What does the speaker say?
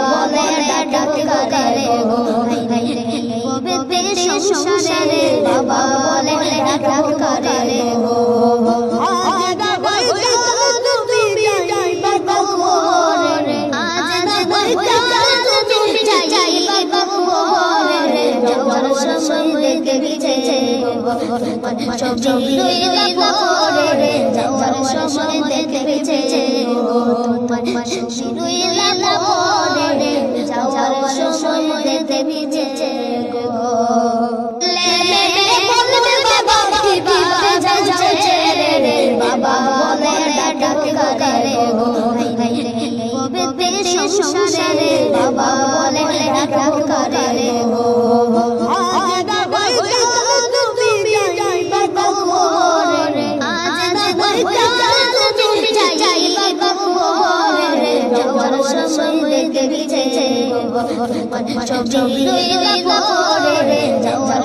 মনের ডাক করে গো পবিত্র সংসারে বাবা মনের ডাক করে গো সময় দেখে বেঁচে তোমার শিরুইলা সময় দেখে গো। বাবা বলে ডাকে করে গো। সংসারে। বাবা বলে ডাকে করে গো। আজ তুমি সবজি রইলা পরে যাওয়ার